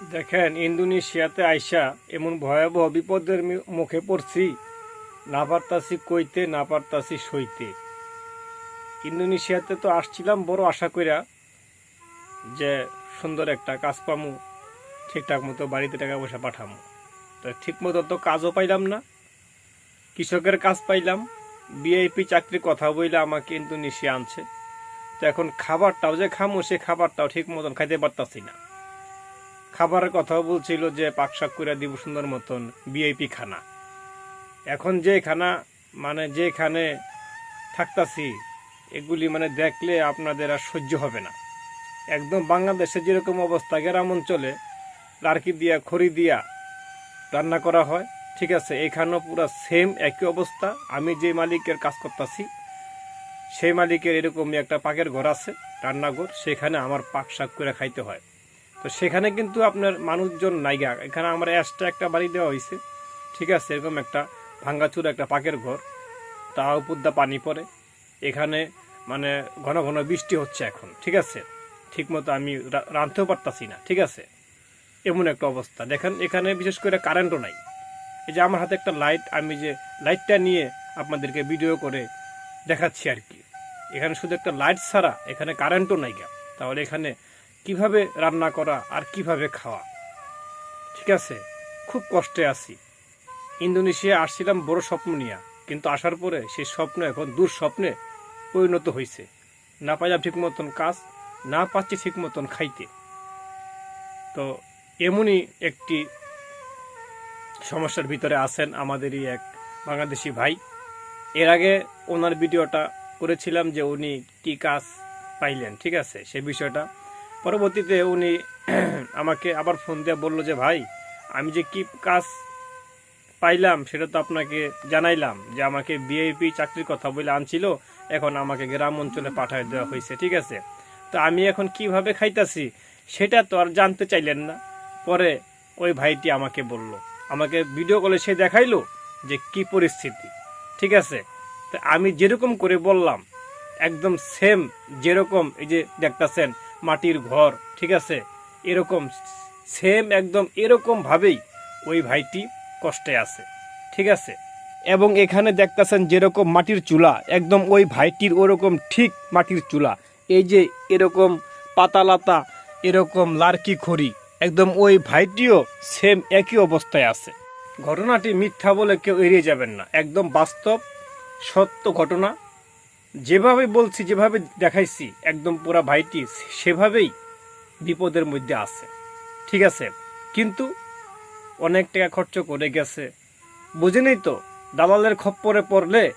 দেখেন, ইন্দোনেশিয়াতে আইসা এমন ভয়াবহ বিপদের মুখে পড়ছি, না পারতাছি কইতে, না পারতাছি সইতে। ইন্দোনেশিয়াতে তো আসছিলাম বড় আশা কইরা যে সুন্দর একটা কাজ পামু, ঠিকঠাক মতো বাড়িতে টাকা পয়সা পাঠামু। তো ঠিক মতো তো কাজও পাইলাম না, কৃষকের কাজ পাইলাম বিআইপি চাকরি কথা বইলে আমাকে ইন্দোনেশিয়া আনছে। তো এখন খাবারটাও যে খামু, সে খাবারটাও ঠিক মতন খাইতে পারতাছি না। খাবারের কথাও বলছিল যে পাকশাক করে দিব সুন্দর মতন বিআইপি খানা। এখন যে খানা মানে যেখানে থাকতাছি, এগুলি মানে দেখলে আপনাদের আর সহ্য হবে না। একদম বাংলাদেশে যেরকম অবস্থা, গ্রাম অঞ্চলে লার্কি দিয়া, খড়ি দিয়া রান্না করা হয়, ঠিক আছে, এখানেও পুরো সেম একই অবস্থা। আমি যে মালিকের কাজ করতেছি, সেই মালিকের এরকমই একটা পাকের ঘর আছে, রান্নাঘর, সেখানে আমার পাক শাক করে খাইতে হয়। তো সেখানে কিন্তু আপনার মানুষজন নাইগা। এখানে আমার এক্সট্রা একটা বাড়ি দেওয়া হয়েছে ঠিক আছে, এরকম একটা ভাঙ্গাচুর একটা পাকের ঘর। তা উপর পানি পড়ে। এখানে মানে ঘন ঘন বৃষ্টি হচ্ছে এখন। ঠিক আছে? ঠিক মতো আমি রাঁধতেও পারতাছি না। ঠিক আছে? এমন একটা অবস্থা। দেখেন, এখানে বিশেষ করে কারেন্টও নাই। এই যে আমার হাতে একটা লাইট আমি যে লাইটটা নিয়ে আপনাদেরকে ভিডিও করে দেখাচ্ছি আর কি। এখানে শুধু একটা লাইট ছাড়া এখানে কারেন্টও নাই গা। তাহলে এখানে কীভাবে রান্না করা আর কীভাবে খাওয়া? ঠিক আছে, খুব কষ্টে আছি। ইন্দোনেশিয়া আসছিলাম বড় স্বপ্ন নিয়ে, কিন্তু আসার পরে সেই স্বপ্ন এখন দুঃস্বপ্নে পরিণত হয়েছে না পাইলাম ঠিক মতন কাজ, না পাচ্ছি ঠিক মতন খাইতে। তো এমনই একটি সমস্যার ভিতরে আছেন আমাদেরই এক বাংলাদেশি ভাই। এর আগে ওনার ভিডিওটা করেছিলাম যে উনি কি কাজ পাইলেন, ঠিক আছে? সে বিষয়টা পরবর্তীতে উনি আমাকে আবার ফোন দিয়ে বলল যে, ভাই, আমি যে কি কাজ পাইলাম সেটা তো আপনাকে জানাইলাম যে আমাকে বিআইপি চাকরির কথা বলে আনছিল, এখন আমাকে গ্রাম অঞ্চলে পাঠায় দেওয়া হয়েছে, ঠিক আছে? তো আমি এখন কীভাবে খাইতাছি সেটা তো আর জানতে চাইলেন না। পরে ওই ভাইটি আমাকে বলল, আমাকে ভিডিও কলে সে দেখাইলো যে কি পরিস্থিতি, ঠিক আছে? তো আমি যেরকম করে বললাম, একদম সেম যেরকম এই যে দেখতাছেন মাটির ঘর, ঠিক আছে? এরকম সেম একদম এরকম ভাবেই ওই ভাইটি কষ্টে আছে, ঠিক আছে? এবং এখানে দেখতাছেন যেরকম মাটির চুলা, একদম ওই ভাইটির ওরকম ঠিক মাটির চুলা। এই যে এরকম পাতালাতা, এরকম লার্কি খড়ি, একদম ওই ভাইটিও সেম একই অবস্থায় আছে। ঘটনাটি মিথ্যা বলে কেউ এড়িয়ে যাবেন না। একদম বাস্তব, সত্য ঘটনা। যেভাবে বলছি, যেভাবে দেখাইছি, একদম পুরা ভাইটি সেভাবেই বিপদের মধ্যে আছে। ঠিক আছে? কিন্তু অনেক টাকা খরচ করে গেছে। বুঝেনি তো? দালালের খপ্পরে পড়লে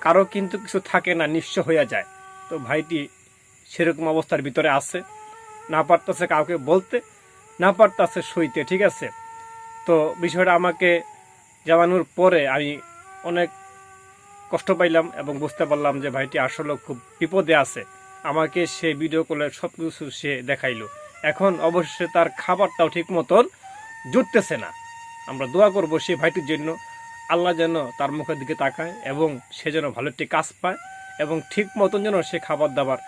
কারও কিন্তু কিছু থাকে না, নিঃস্ব হয়ে যায়। তো ভাইটি সেরকম অবস্থার ভিতরে আছে। না পারতেছে কাউকে বলতে, না পারতেছে সইতে, ঠিক আছে? তো বিষয়টা আমাকে জানানোর পরে আমি অনেক কষ্ট পাইলাম এবং বুঝতে পারলাম যে ভাইটি আসলে খুব বিপদে আছে। আমাকে সে ভিডিও কলে সব কিছু সে দেখাইলো। এখন অবশ্যই তার খাবারটাও ঠিক মতন জুটতেছে না। আমরা দোয়া করব সেই ভাইটির জন্য। আল্লাহ যেন তার মুখের দিকে তাকায় এবং সে যেন ভালো একটি কাজ পায় এবং ঠিক মতন যেন সে খাবার দাবার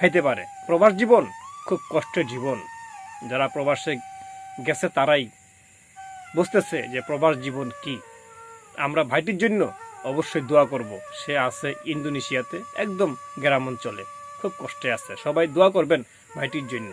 খাইতে পারে। প্রবাস জীবন খুব কষ্টের জীবন। যারা প্রবাসে গেছে তারাই বুঝতেছে যে প্রবাস জীবন কি। আমরা ভাইটির জন্য অবশ্যই দোয়া করব। সে আছে ইন্দোনেশিয়াতে, একদম গ্রাম অঞ্চলে। খুব কষ্টে আছে। সবাই দোয়া করবেন ভাইটির জন্য।